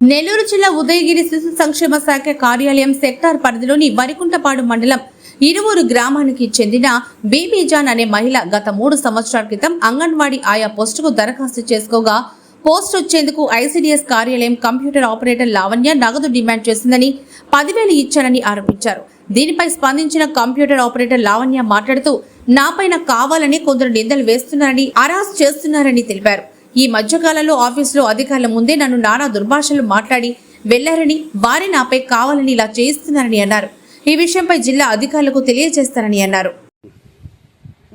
నెల్లూరు జిల్లా ఉదయగిరి శిశు సంక్షేమ శాఖ కార్యాలయం సెక్టార్ పరిధిలోని వరికుంటపాడు మండలం ఇరువురు గ్రామానికి చెందిన బీబీజాన్ అనే మహిళ గత మూడు సంవత్సరాల క్రితం అంగన్వాడీ ఆయా పోస్టుకు దరఖాస్తు చేసుకోగా పోస్ట్ వచ్చేందుకు ఐసీడీఎస్ కార్యాలయం కంప్యూటర్ ఆపరేటర్ లావణ్య నగదు డిమాండ్ చేసిందని పదివేలు ఇచ్చారని ఆరోపించారు. దీనిపై స్పందించిన కంప్యూటర్ ఆపరేటర్ లావణ్య మాట్లాడుతూ నాపైన కావాలని కొందరు నిందలు వేస్తున్నారని అరాస్ చేస్తున్నారని తెలిపారు. ఈ మధ్యకాలంలో ఆఫీసులో అధికారుల ముందే నన్ను నానా దుర్భాషలు మాట్లాడి వెళ్ళారని వారి నాపై కావాలని ఇలా చేయిస్తున్నారని అన్నారు. ఈ విషయంపై జిల్లా అధికారులకు తెలియజేస్తారని అన్నారు.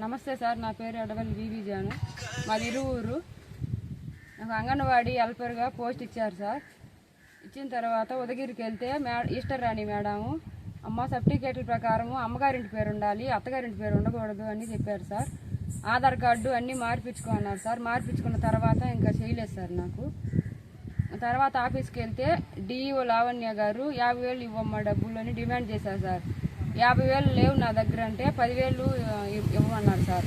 నమస్తే సార్ నా పేరు అడవల్ వివిజాను మా మాది ఇరువురు నాకు అంగన్వాడీ హెల్పర్గా పోస్ట్ ఇచ్చారు సార్. ఇచ్చిన తర్వాత ఉదగిరికి వెళ్తే మే ఈస్టర్ రాణి మేడము అమ్మ సర్టిఫికేట్ల ప్రకారము అమ్మగారింటి పేరు ఉండాలి అత్తగారింటి పేరు ఉండకూడదు అని చెప్పారు సార్. ఆధార్ కార్డు అన్నీ మార్పించుకో అన్నారు సార్. మార్పించుకున్న తర్వాత ఇంకా చేయలేదు సార్ నాకు. తర్వాత ఆఫీస్కి వెళ్తే డిఈఓ లావణ్య గారు యాభై వేలు ఇవ్వమ్మా డబ్బులు అని డిమాండ్ చేశారు సార్. యాభై వేలు లేవు నా దగ్గర అంటే పదివేలు ఇవ్- ఇవ్వమన్నారు సార్.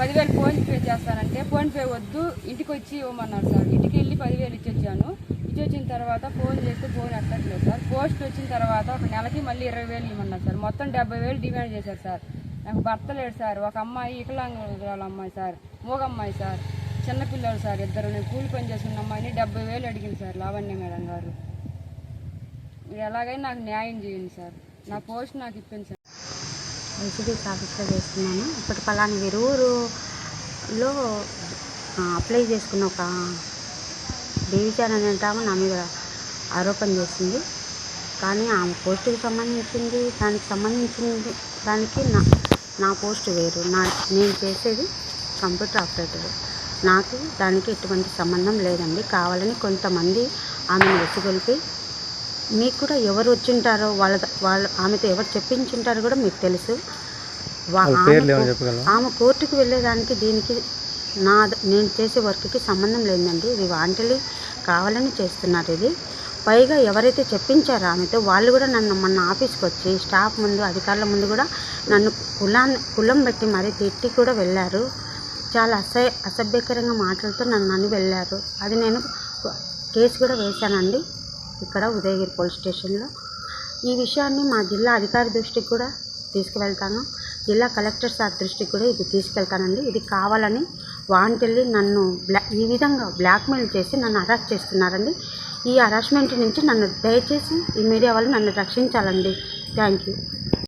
పదివేలు ఫోన్పే చేస్తానంటే ఫోన్పే వద్దు ఇంటికి వచ్చి ఇవ్వమన్నారు సార్. ఇంటికి వెళ్ళి పదివేలు ఇచ్చొచ్చాను. ఇచ్చి వచ్చిన తర్వాత ఫోన్ చేస్తే ఫోన్ ఎక్కట్లేదు సార్. పోస్ట్ వచ్చిన తర్వాత ఒక నెలకి మళ్ళీ ఇరవై వేలు ఇవ్వమన్నారు సార్. మొత్తం డెబ్బై వేలు డిమాండ్ చేశారు సార్. నాకు భర్త లేడు సార్. ఒక అమ్మాయి ఇకలాంగుల అమ్మాయి సార్. మూగమ్మాయి సార్. చిన్నపిల్లలు సార్ ఇద్దరు. నేను కూలి పని చేస్తున్న అమ్మాయిని డెబ్బై వేలు అడిగింది సార్ లావణ్య మేడం గారు. మీరు ఎలాగైనా నాకు న్యాయం చేయండి సార్. నా పోస్ట్ నాకు ఇప్పింది సార్. ఐసీడీఎస్ ఆఫీస్లో చేస్తున్నాను. ఇప్పటి పలాని వెరూరులో అప్లై చేసుకున్న ఒక దేవిచాన్ అనే నా మీద ఆరోపణ చేసింది. కానీ ఆమె పోస్టుకి సంబంధించింది దానికి సంబంధించింది దానికి నా నా పోస్ట్ వేరు. నా నేను చేసేది కంప్యూటర్ ఆపరేటర్. నాకు దానికి ఎటువంటి సంబంధం లేదండి. కావాలని కొంతమంది ఆమెను వెసుగొల్పి మీకు కూడా ఎవరు వచ్చింటారో వాళ్ళ వాళ్ళ ఆమెతో ఎవరు చెప్పించుంటారో కూడా మీకు తెలుసు. ఆమె కోర్టుకు వెళ్ళేదానికి దీనికి నా నేను చేసే వర్క్కి సంబంధం లేదండి. ఇది వాంటలీ కావాలని చేస్తున్నారు ఇది. పైగా ఎవరైతే చెప్పించారో ఆమెతో వాళ్ళు కూడా నన్ను మొన్న ఆఫీస్కి వచ్చి స్టాఫ్ ముందు అధికారుల ముందు కూడా నన్ను కులాన్ని కులం పెట్టి మరీ తిట్టి కూడా వెళ్ళారు. చాలా అసహ్య అసభ్యకరంగా మాటలతో నన్ను అని వెళ్ళారు. అది నేను కేసు కూడా వేశానండి ఇక్కడ ఉదయగిరి పోలీస్ స్టేషన్లో. ఈ విషయాన్ని మా జిల్లా అధికారి దృష్టికి కూడా తీసుకువెళ్తాను. జిల్లా కలెక్టర్ సార్ దృష్టికి కూడా ఇది తీసుకెళ్తానండి. ఇది కావాలని వాంటెళ్ళి నన్ను బ్లా ఈ విధంగా బ్లాక్మెయిల్ చేసి నన్ను అరెస్ట్ చేస్తున్నారండి. ఈ హరాస్మెంట్ నుంచి నన్ను దయచేసి ఈ మీడియా వాళ్ళు నన్ను రక్షించాలండి. Thank you